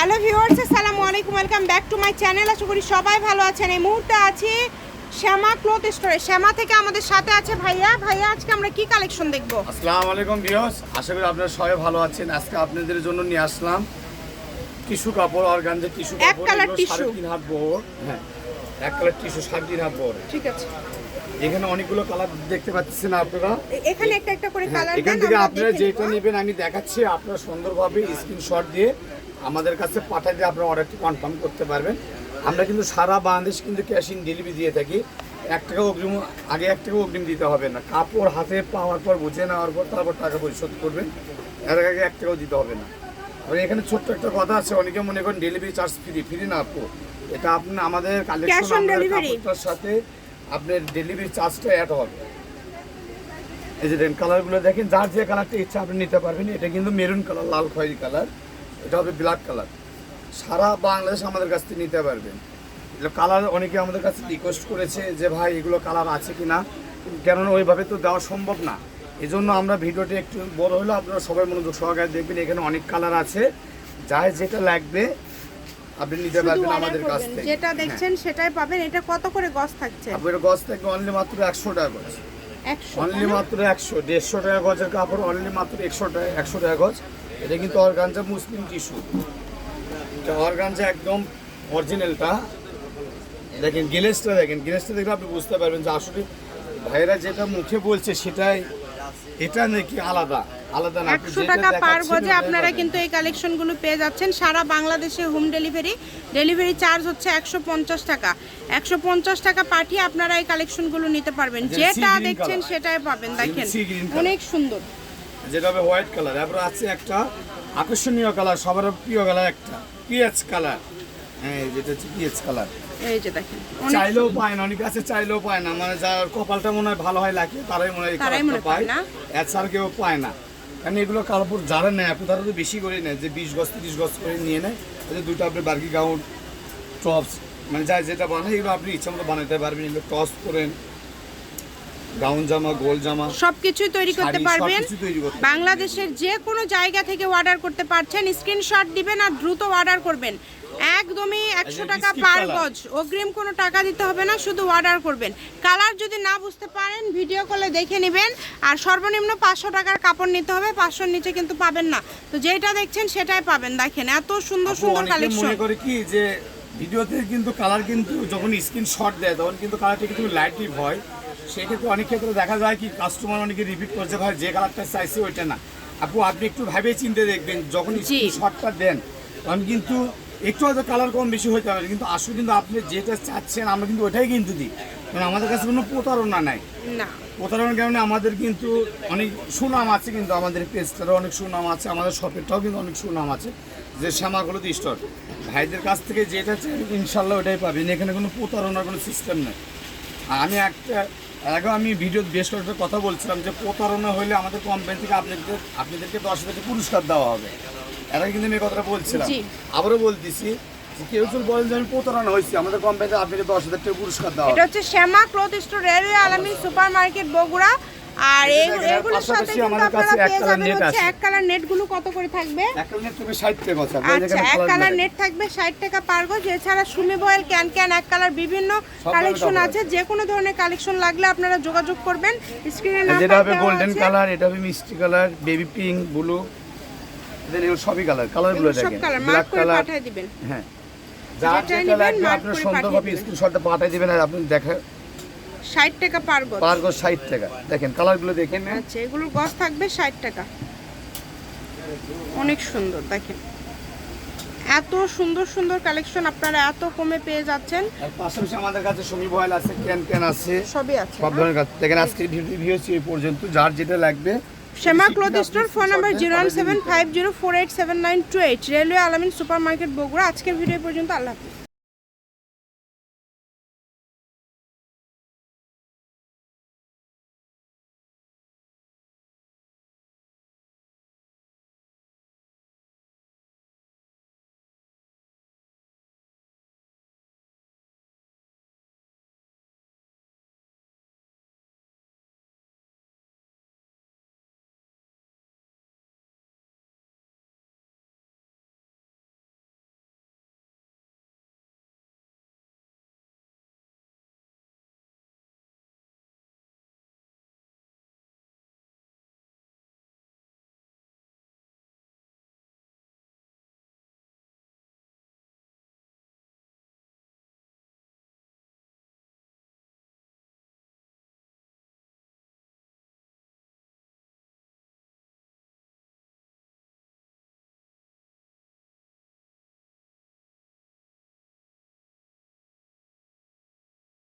Hello viewers আসসালামু আলাইকুম welcome back to my channel. আশা করি সবাই ভালো আছেন। এই মুহূর্তে আছি শ্যামা ক্লথ স্টোরে। শ্যামা থেকে আমাদের সাথে আছে ভাইয়া। ভাইয়া আজকে আমরা কি কালেকশন দেখব? আসসালামু আলাইকুম ভিউয়ার্স আশা করি আপনারা সবাই ভালো আছেন। আজকে আপনাদের জন্য নিয়ে আসলাম টিস্যু কাপড় অর্গানজা টিস্যু এক কালার টিস্যু। তিন হাত বড়। হ্যাঁ এক কালার টিস্যু সাড়ে তিন হাত বড়। ঠিক আছে। এখানে অনেকগুলো কালার দেখতে পাচ্ছেন আপনারা। এখানে একটা একটা করে হ্যাঁ, কালার এখান থেকে আপনারা যেটা নেবেন আমি দেখাচ্ছি আপনারা সুন্দরভাবে স্ক্রিনশট দিয়ে আমাদের কাছে দিয়ে আপনারা অর্ডারটি কনফার্ম করতে পারবেন। আমরা কিন্তু সারা বাংলাদেশ কিন্তু ক্যাশ ইন ডেলিভারি দিয়ে থাকি। এক টাকা অগ্রিম আগে এক টাকা অগ্রিম দিতে হবে না। কাপড় হাতে পাওয়ার পর বুঝে নেওয়ার পর তারপর টাকা পরিশোধ করবেন। এর আগে এক টাকাও দিতে হবে না। আর এখানে ছোট্ট একটা কথা আছে অনেকে মনে করেন ডেলিভারি চার্জ ফ্রি ফ্রি না আপু। এটা আপনি আমাদের কালেকশন কাপড়টার সাথে আপনার ডেলিভারি চার্জটা অ্যাড হবে। এই যে কালারগুলো দেখেন যার যে কালারটা ইচ্ছা আপনি নিতে পারবেন এটা কিন্তু মেরুন কালার লাল খয়েরি কালার এটা হবে ব্ল্যাক কালার সারা বাংলাদেশ আমাদের কাছ থেকে নিতে পারবেন এগুলো কালার অনেকে আমাদের কাছে রিকোয়েস্ট করেছে যে ভাই এগুলো কালার আছে কি না কেননা ওইভাবে তো দেওয়া সম্ভব না। এই জন্য আমরা ভিডিওটি একটু বড় হলো আপনারা সবাই মনোযোগ সহকারে দেখবেন এখানে অনেক কালার আছে। যার যেটা লাগবে আপনি নিতে পারবেন আমাদের কাছ থেকে। যেটা দেখছেন সেটাই পাবেন। এটা কত করে গজ থাকছে? আপনার গছ থেকে অনলি মাত্র একশো টাকা গজ। অনলি মাত্র একশো দেড়শো টাকা গজের কাপড় অনলি মাত্র একশো টাকা একশো টাকা গজ। এটা কিন্তু অর্গানজা মুসলিম টিস্যু। এটা অর্গানজা একদম অরিজিনালটা। দেখেন গিলেসটা দেখেন গিলেসটা দেখলে আপনি বুঝতে পারবেন যে আসলে ভাইরা যেটা মুখে বলছে সেটাই এটা নাকি আলাদা আলাদা না আপনি একশো যেটা টাকা পার গজে আপনারা কিন্তু এই কালেকশনগুলো পেয়ে যাচ্ছেন। সারা বাংলাদেশে হোম ডেলিভারি। ডেলিভারি চার্জ হচ্ছে একশো পঞ্চাশ টাকা। একশো পঞ্চাশ টাকা পাঠিয়ে আপনারা এই কালেকশনগুলো নিতে পারবেন। যেটা দেখছেন সেটাই পাবেন। দেখেন। অনেক সুন্দর। যেটা হবে হোয়াইট কালার এরপর আছে একটা আকর্ষণীয় কালার সবার প্রিয় কালার একটা পিএচ কালার। হ্যাঁ যেটা হচ্ছে পিএচ কালার। এই যে দেখেন চাইলেও পায় না অনেকে আছে চাইলেও পায় না মানে যার কপালটা মনে হয় ভালো হয় লাগে তারাই মনে হয় পায়। এছাড়া কেউ পায় না। কারণ এগুলো কাপড় যারা নেয় আপনি তারা তো বেশি করে নেয় যে বিশ গজ তিরিশ গজ করে নিয়ে নেয় দুটো আপনি বার্গি গাউন টপস মানে যা যেটা বানায় এগুলো আপনি ইচ্ছা মতো বানাতে পারবেন এগুলো টপস করেন গাউন জামা গোল জামা সবকিছুই তৈরি করতে পারবেন। বাংলাদেশের যে কোনো জায়গা থেকে অর্ডার করতে পারছেন স্ক্রিনশট দিবেন আর দ্রুত অর্ডার করবেন। একদমই একশো টাকা পার গজ। অগ্রিম কোনো টাকা দিতে হবে না শুধু অর্ডার করবেন। কালার যদি না বুঝতে পারেন ভিডিও কলে দেখে নেবেন। আর সর্বনিম্ন পাঁচশো টাকার কাপড় নিতে হবে পাঁচশোর নিচে কিন্তু পাবেন না। তো যেটা দেখছেন সেটাই পাবেন। দেখেন এত সুন্দর সুন্দর কালেকশন মনে করে কি যে ভিডিওতে কিন্তু কালার কিন্তু যখন স্ক্রিন শট দেয় তখন কিন্তু কালারটা কিন্তু লাইটলি হয়। সেক্ষেত্রে অনেক ক্ষেত্রে দেখা যায় কি কাস্টমার অনেকে রিপিট করছে ভাই যে কালারটা চাইছে ওইটা না। আপু আপনি একটু ভাবে চিন্তে দেখবেন যখন শর্টটা দেন তখন কিন্তু একটু হয়তো কালার কম বেশি হতে পারে কিন্তু আসলে কিন্তু আপনি যেটা চাচ্ছেন আমরা কিন্তু ওটাই কিন্তু দিই। কারণ আমাদের কাছে কোনো প্রতারণা নাই। না। প্রতারণার কারণে আমাদের কিন্তু অনেক সুনাম আছে কিন্তু আমাদের পেজটারও অনেক সুনাম আছে আমাদের শপেরটাও কিন্তু অনেক সুনাম আছে যে শ্যামাগুলো স্টোর ভাইদের কাছ থেকে যেটা চাই ইনশাল্লাহ ওটাই পাবেন। এখানে কোনো প্রতারণার কোনো সিস্টেম নেই। আমি একটা আগেও আমি ভিডিও বেশ কয়েকটা কথা বলছিলাম যে প্রতারণা হলে আমাদের কোম্পানি থেকে আপনাদের আপনাদেরকে দশ হাজার পুরস্কার দেওয়া হবে। এর আগে কিন্তু আমি এ কথাটা বলছিলাম। আবারও বলতেছি যে কেউ যদি বলেন যে আমি প্রতারণা হয়েছি আমাদের কোম্পানিতে আপনাকে দশ হাজার টাকা পুরস্কার দেওয়া এটা হচ্ছে Shyama cloth store railway আলামী super market Bogura. আর এগুলোর সাথে কিন্তু আপনারা এক পেয়ে কালার যাবেন হচ্ছে এক কালার নেটগুলো কত করে থাকবে? তুমি ষাট টাকা আচ্ছা এক কালার নেট থাকবে ষাট টাকা পার গজ। এছাড়া সুমি বয়েল ক্যান ক্যান এক কালার বিভিন্ন কালেকশন আছে। যে কোনো ধরনের কালেকশন লাগলে আপনারা যোগাযোগ করবেন। স্ক্রিনে যেটা হবে গোল্ডেন কালার এটা হবে মিষ্টি কালার বেবি পিঙ্ক ব্লু এগুলো সবই কালার কালারগুলো দেখেন। কালার ব্ল্যাক কালার পাঠিয়ে দিবেন। হ্যাঁ। যেটাই যেটা লাগবে করে সুন্দরভাবে স্ক্রিনশটটা পাঠিয়ে দিবেন আর আপনি দেখা ষাট টাকা পার গজ। পার গজ ষাট টাকা। দেখেন কালারগুলো দেখেন হ্যাঁ। আচ্ছা এগুলোর গজ থাকবে ষাট টাকা। অনেক সুন্দর দেখেন। এত সুন্দর সুন্দর কালেকশন আপনারা এত কমে পেয়ে যাচ্ছেন। পাশাপাশি আমাদের কাছে সমী বয়েল আছে ক্যান ক্যান আছে সবই আছে সব ধরনের কাজ। দেখেন আজকে ভিডিও এই পর্যন্ত যার যেটা লাগবে। Shyama cloth store phone number zero one seven five zero four eight seven nine two eight railway Alamin super market Bogura আজকের ভিডিও পর্যন্ত আল্লাহ হাফিজ।